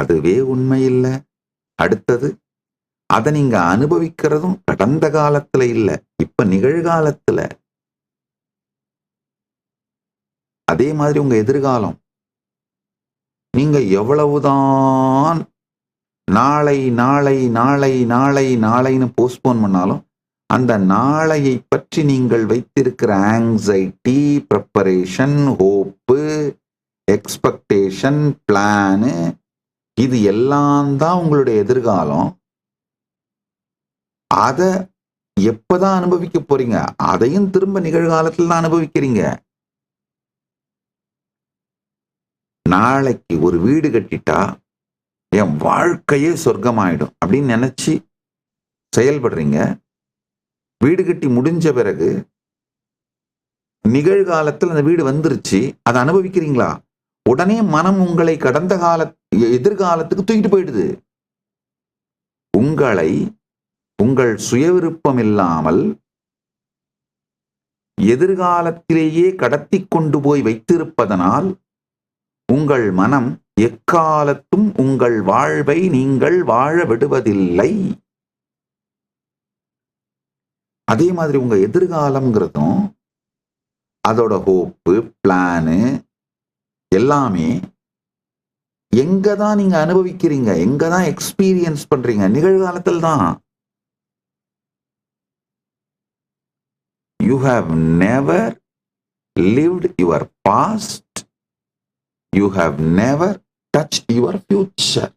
அதுவே உண்மை இல்லை அடுத்தது அதை நீங்க அனுபவிக்கிறதும் கடந்த காலத்துல இல்ல இப்ப நிகழ்காலத்துல. அதே மாதிரி உங்க எதிர்காலம். நீங்க எவ்வளவுதான் நாளை நாளை நாளை நாளை நாளைன்னு போஸ்ட்போன் பண்ணாலும் அந்த நாளையை பற்றி நீங்கள் வைத்திருக்கிற anxiety preparation hope expectation plan இது எல்லாம் தான் உங்களுடைய எதிர்காலம். அதை எப்பதான் அனுபவிக்க போறீங்க? அதையும் திரும்ப நிகழ்காலத்தில் தான் அனுபவிக்கிறீங்க. நாளைக்கு ஒரு வீடு கட்டிட்டா என் வாழ்க்கையே சொர்க்கமாயிடும் அப்படின்னு நினைச்சு செயல்படுறீங்க. வீடு கட்டி முடிஞ்ச பிறகு நிகழ்காலத்தில் அந்த வீடு வந்துருச்சு. அதை அனுபவிக்கிறீங்களா? உடனே மனம் உங்களை கடந்த கால எதிர்காலத்துக்கு தூக்கிட்டு போயிடுது. உங்களை உங்கள் சுயவிருப்பம் இல்லாமல் எதிர்காலத்திலேயே கடத்தி கொண்டு போய் வைத்திருப்பதனால் உங்கள் மனம் எக்காலத்தும் உங்கள் வாழ்வை நீங்கள் வாழ விடுவதில்லை. அதே மாதிரி உங்க எதிர்காலம்ங்கிறதும் அதோட ஹோப்பு பிளானு எல்லாமே எங்க தான் நீங்க அனுபவிக்கிறீங்க எங்க தான் எக்ஸ்பீரியன்ஸ் பண்றீங்க நிகழ்காலத்தில் தான் you have never lived your past you have never touch your future